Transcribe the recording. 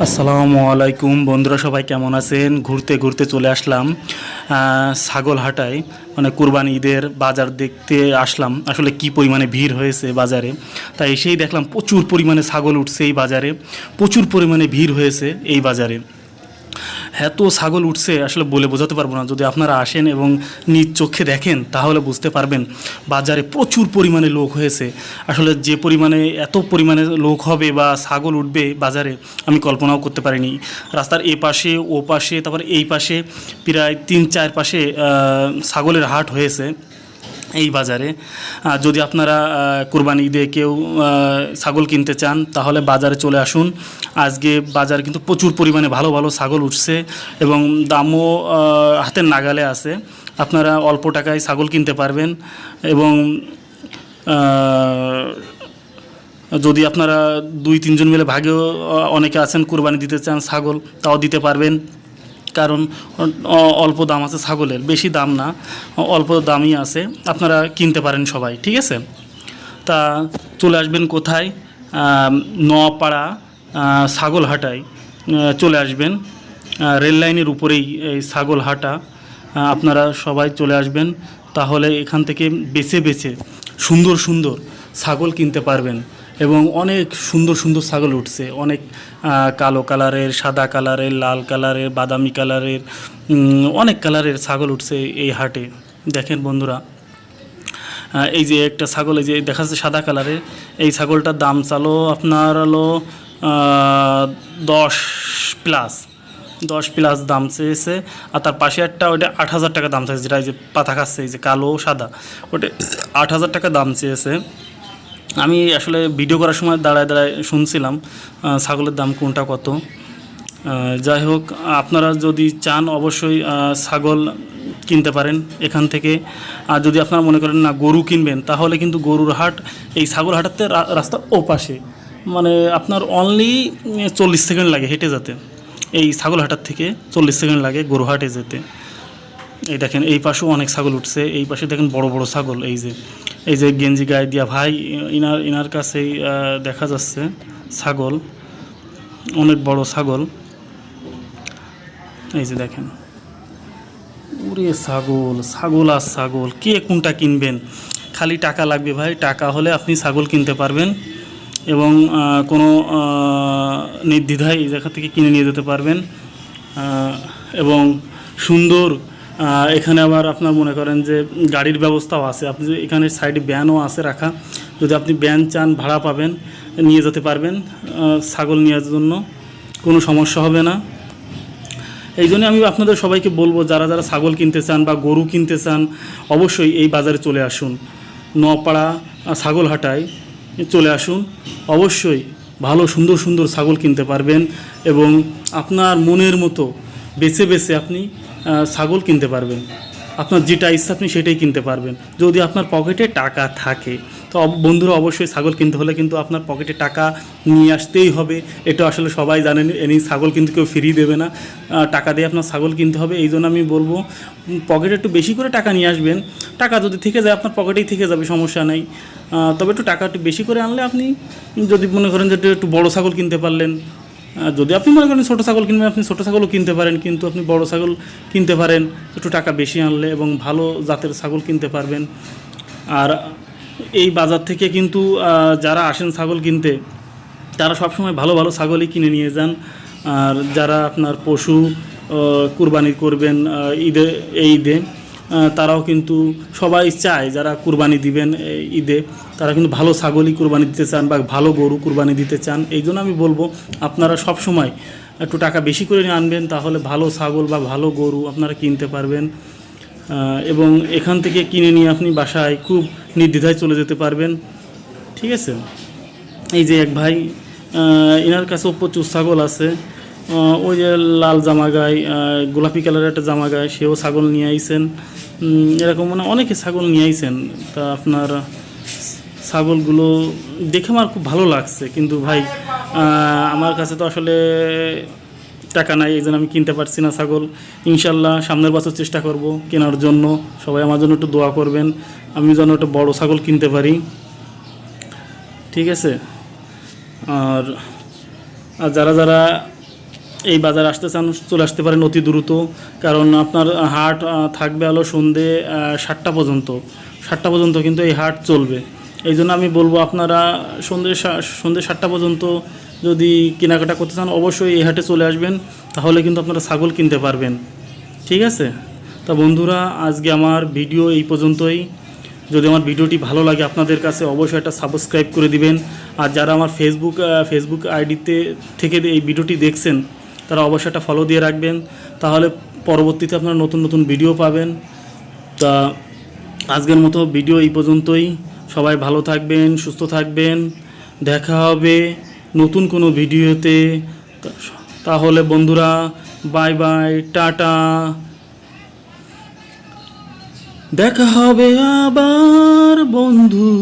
আসসালামু আলাইকুম। বন্ধুরা সবাই কেমন আছেন? ঘুরতে ঘুরতে চলে আসলাম ছাগলহাটায়। ছাগল হাটায় মানে কুরবানি ঈদের বাজার দেখতে আসলাম। আসলে কি পরিমাণে ভিড় হয়েছে বাজারে? তাই এসেই দেখলাম প্রচুর পরিমাণে ছাগল উঠছে এই বাজারে। প্রচুর পরিমাণে ভিড় হয়েছে এই বাজারে। এত ছাগল উঠছে, আসলে বলে বোঝাতে পারব না। যদি আপনারা আসেন এবং নিজ চোখে দেখেন, তাহলে বুঝতে পারবেন বাজারে প্রচুর পরিমাণে লোক হয়েছে। আসলে যে পরিমাণে, এত পরিমাণে লোক হবে বা ছাগল উঠবে বাজারে, আমি কল্পনাও করতে পারিনি। রাস্তার এ পাশে, ও পাশে, তারপরে এই পাশে, প্রায় তিন চার পাশে ছাগলের হাট হয়েছে। এই বাজারে। যদি আপনারা কুরবানি ঈদে কেউ ছাগল কিনতে চান, তাহলে বাজারে চলে আসুন। আজকে বাজার কিন্তু প্রচুর পরিমাণে ভালো ভালো ছাগল উঠছে এবং দামও হাতের নাগালে আছে। আপনারা অল্প টাকায় ছাগল কিনতে পারবেন এবং যদি আপনারা দুই, তিনজন মিলে ভাগেও অনেকে আছেন, কুরবানি দিতে চান ছাগল, তাও দিতে পারবেন। কারণ অল্প দাম আছে ছাগলের বেশি দাম না অল্প দামই আছে আপনারা কিনতে পারেন সবাই ঠিক আছে? তা চলে আসবেন কোথায়? আম, নোয়াপাড়া আহ, ছাগল হাটায় চলে আসবেন রেল লাইনের উপরেই এই ছাগল হাটা আপনারা সবাই চলে আসবেন তাহলে এখান থেকে বেছে বেছে সুন্দর সুন্দর ছাগল কিনতে পারবেন। এবং অনেক সুন্দর সুন্দর ছাগল উঠছে। অনেক কালো কালারের, সাদা কালারের, লাল কালারের, বাদামি কালারের অনেক কালারের ছাগল উঠছে এই হাটে। দেখেন বন্ধুরা এই যে একটা ছাগল, এই যে দেখা যাচ্ছে সাদা কালারের, এই ছাগলটার দাম চালো আপনার হলো দশ প্লাস দশ প্লাস দাম চেয়েছে, আর তার পাশে একটা ওইটা আট হাজার টাকা দাম চেয়েছে যেটা এই যে পাতা খাচ্ছে, এই যে কালো সাদা ওটা আট হাজার টাকা দাম চেয়েছে। আমি আসলে ভিডিও করার সময় দাঁড়ায় দাঁড়ায় শুনছিলাম ছাগলের দাম কোনটা কত। যাই হোক, আপনারা যদি চান অবশ্যই ছাগল কিনতে পারেন এখান থেকে। আর যদি আপনারা মনে করেন না গরু কিনবেন, তাহলে কিন্তু গরুর হাট, এই ছাগল হাটাতে রাস্তার ওপাশে। মানে আপনার অনলি চল্লিশ সেকেন্ড লাগে হেঁটে যেতে। এই ছাগল হাটার থেকে চল্লিশ সেকেন্ড লাগে গরু হাটে যেতে। এই দেখেন, এই পাশেও অনেক ছাগল উঠছে, এই পাশে দেখেন বড় বড় ছাগল, এই যে। এই যে গেঞ্জি গায়ে দিয়া ভাই, ইনার ইনার কাছেই দেখা যাচ্ছে ছাগল, অনেক বড় ছাগল। এই যে দেখেন। ওরে ছাগল ছাগল আর ছাগল, কে কোনটা কিনবেন? খালি টাকা লাগবে ভাই, টাকা হলে আপনি ছাগল কিনতে পারবেন এবং কোনো নির্দ্বিধায় এই জায়গা থেকে কিনে নিয়ে যেতে পারবেন। এবং সুন্দর এখানে আবার আপনার মনে করেন যে গাড়ির ব্যবস্থাও আছে। আপনি এখানে সাইডে ব্যানও আছে রাখা যদি আপনি ব্যান চান ভাড়া পাবেন নিয়ে যেতে পারবেন ছাগল নেওয়ার জন্য কোনো সমস্যা হবে না। এই জন্য আমি আপনাদের সবাইকে বলব যারা যারা ছাগল কিনতে চান বা গরু কিনতে চান অবশ্যই এই বাজারে চলে আসুন। নপাড়া আহ, ছাগল হাটায় চলে আসুন। অবশ্যই ভালো সুন্দর সুন্দর ছাগল কিনতে পারবেন এবং আপনার মনের মতো বেছে বেছে আপনি ছাগল কিনতে পারবেন। আপনার যেটা ইচ্ছা আপনি সেটাই কিনতে পারবেন। যদি আপনার পকেটে টাকা থাকে, তো বন্ধুরা অবশ্যই ছাগল কিনতে হলে কিন্তু আপনার পকেটে টাকা নিয়ে আসতেই হবে। এটা আসলে সবাই জানেন এনি ছাগল কিন্তু কেউ ফ্রি দেবে না। টাকা দিয়ে আপনার ছাগল কিনতে হবে, এই জন্য আমি বলব পকেটে একটু বেশি করে টাকা নিয়ে আসবেন। টাকা যদি থেকে যায়, আপনার পকেটেই থেকে যাবে, সমস্যা নেই। তবে একটু টাকা একটু বেশি করে আনলে আপনি, যদি মনে করেন যে একটু- বড় ছাগল কিনতে পারলেন যদি আপনি মনে করেন ছোটো ছাগল কিনবেন, আপনি ছোটো ছাগলও কিনতে পারেন, কিন্তু আপনি বড় ছাগল কিনতে পারেন, একটু টাকা বেশি আনলে এবং ভালো জাতের ছাগল কিনতে পারবেন। আর এই বাজার থেকে কিন্তু যারা আসেন ছাগল কিনতে, তারা সবসময় ভালো ভালো ছাগলই কিনে নিয়ে যান। আর যারা আপনার পশু কুরবানি করবেন ঈদে, এই ঈদে তারাও কিন্তু সবাই চায় যারা কুরবানি দিবেন ঈদে, তারা কিন্তু ভালো ছাগলই কুরবানি দিতে চান বা ভালো গরু কুরবানি দিতে চান। এই জন্য আমি বলব, আপনারা সব সময় একটু টাকা বেশি করে আনবেন, তাহলে ভালো ছাগল বা ভালো গরু আপনারা কিনতে পারবেন। এবং এখান থেকে কিনে নিয়ে আপনি বাসায় খুব নির্দ্বিধায় চলে যেতে পারবেন। ঠিক আছে? এই যে এক ভাই এনার কাছেও প্রচুর ছাগল আছে। ওই যে লাল জামা গায়ে গোলাপি কালারের একটা জামা গায়ে, সেও ছাগল নিয়ে আইছেন। এরকম মানে অনেকে ছাগল নিয়ে আইছেন। তা আপনার ছাগলগুলো দেখে আমার খুব ভালো লাগছে। কিন্তু ভাই আমার কাছে তো আসলে টাকা নাই, এই জন্য আমি কিনতে পারছি না ছাগল। ইনশাল্লাহ সামনের বছর চেষ্টা করব কেনার জন্য। সবাই আমার জন্য একটু দোয়া করবেন। আমি যেন একটা বড় ছাগল কিনতে পারি। ঠিক আছে? আর যারা যারা এই বাজার আসতে চান চলে আসতে পারেন অতি দ্রুত। কারণ আপনার হাট থাকবে আলো সন্ধে সাতটা পর্যন্ত। সাতটা পর্যন্ত কিন্তু এই হাট চলবে। এই জন্য আমি বলব আপনারা সন্ধ্যে সন্ধ্যে সাতটা পর্যন্ত যদি কেনাকাটা করতে চান, অবশ্যই এই হাটে চলে আসবেন। তাহলে কিন্তু আপনারা ছাগল কিনতে পারবেন। ঠিক আছে? তা বন্ধুরা, আজকে আমার ভিডিও এই পর্যন্তই। যদি আমার ভিডিওটি ভালো লাগে আপনাদের কাছে, অবশ্যই একটা সাবস্ক্রাইব করে দিবেন। আর যারা আমার ফেসবুক ফেসবুক আইডিতে থেকে এই ভিডিওটি দেখছেন তারা অবশ্যই একটা ফলো দিয়ে রাখবেন। তাহলে পরবর্তীতে আপনারা নতুন নতুন ভিডিও পাবেন। তা আজকের মতো ভিডিও এই পর্যন্তই। সবাই ভালো থাকবেন, সুস্থ থাকবেন। দেখা হবে নতুন কোনো ভিডিওতে তাহলে বন্ধুরা বাই বাই টাটা। দেখা হবে আবার, বন্ধু।